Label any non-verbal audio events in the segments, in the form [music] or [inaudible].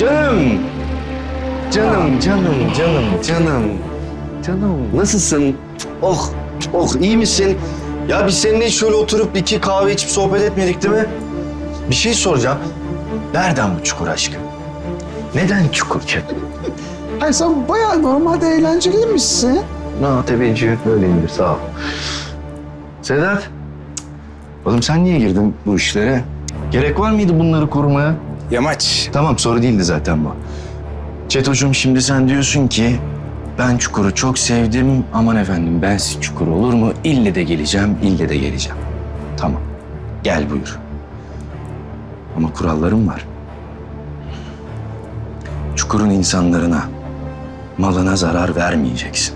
Canım. Canım, canım, canım, canım. Canım, nasılsın? Oh, oh, iyi misin? Ya biz seninle şöyle oturup iki kahve içip sohbet etmedik değil mi? Bir şey soracağım. Nereden bu çukur aşkı? Neden çukur ki? [laughs] Ay sen bayağı normalde eğlenceliymişsin. No, teveccüh böyleyimdir, sağ ol. Sedat, oğlum sen niye girdin bu işlere? Gerek var mıydı bunları korumaya? Yamaç. Tamam soru değildi zaten bu. Çetocuğum şimdi sen diyorsun ki ben Çukur'u çok sevdim. Aman efendim bensiz Çukur olur mu? İlle de geleceğim, ille de geleceğim. Tamam. Gel buyur. Ama kurallarım var. Çukur'un insanlarına, malına zarar vermeyeceksin.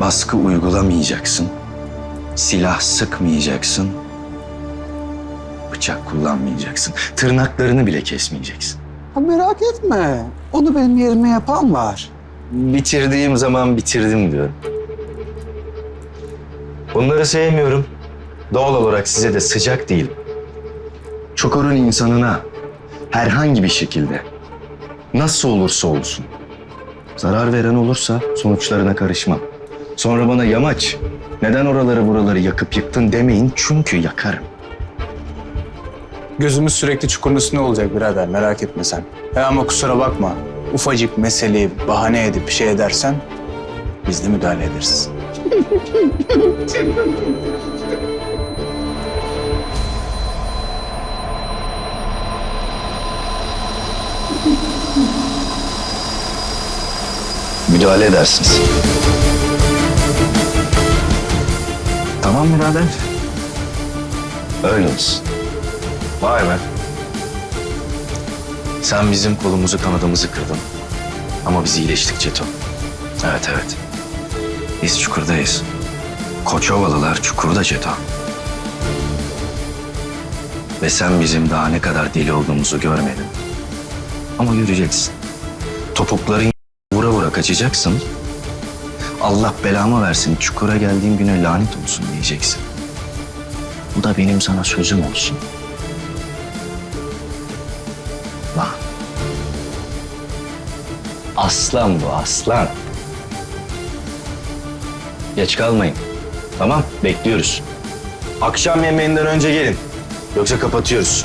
Baskı uygulamayacaksın. Silah sıkmayacaksın. Bıçak kullanmayacaksın. Tırnaklarını bile kesmeyeceksin. Ha, merak etme. Onu benim yerime yapan var. Bitirdiğim zaman bitirdim diyorum. Bunları sevmiyorum. Doğal olarak size de sıcak değilim. Çukur'un insanına herhangi bir şekilde nasıl olursa olsun zarar veren olursa sonuçlarına karışmam. Sonra bana yamaç neden oraları buraları yakıp yıktın demeyin çünkü yakarım. Gözümüz sürekli çukurun üstünde olacak birader merak etme sen. He ama kusura bakma. Ufacık meseleyi bahane edip bir şey edersen biz de müdahale ederiz. [laughs] müdahale edersiniz. Tamam birader. Öyle olsun. Vay be. Sen bizim kolumuzu kanadımızı kırdın. Ama biz iyileştik Çeto. Evet evet. Biz çukurdayız. Koçovalılar çukurda Çeto. Ve sen bizim daha ne kadar deli olduğumuzu görmedin. Ama göreceksin. Topukların vura vura kaçacaksın. Allah belamı versin çukura geldiğim güne lanet olsun diyeceksin. Bu da benim sana sözüm olsun. Lan. Aslan bu aslan. Geç kalmayın. Tamam bekliyoruz. Akşam yemeğinden önce gelin. Yoksa kapatıyoruz.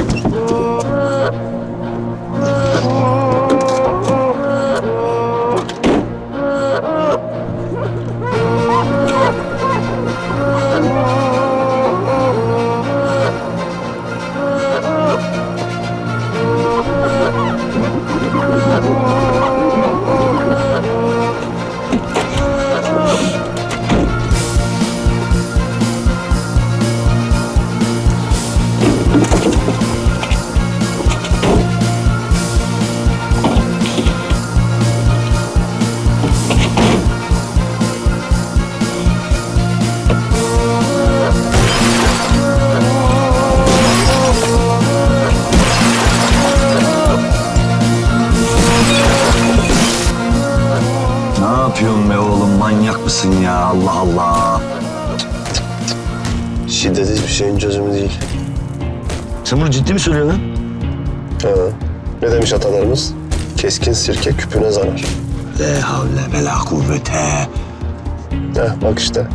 Manyak mısın ya? Allah Allah. Şiddet hiçbir şeyin çözümü değil. Sen bunu ciddi mi söylüyorsun lan? Ha. Ne demiş atalarımız? Keskin sirke küpüne zarar. La havle ve la kuvvete. Heh, bak işte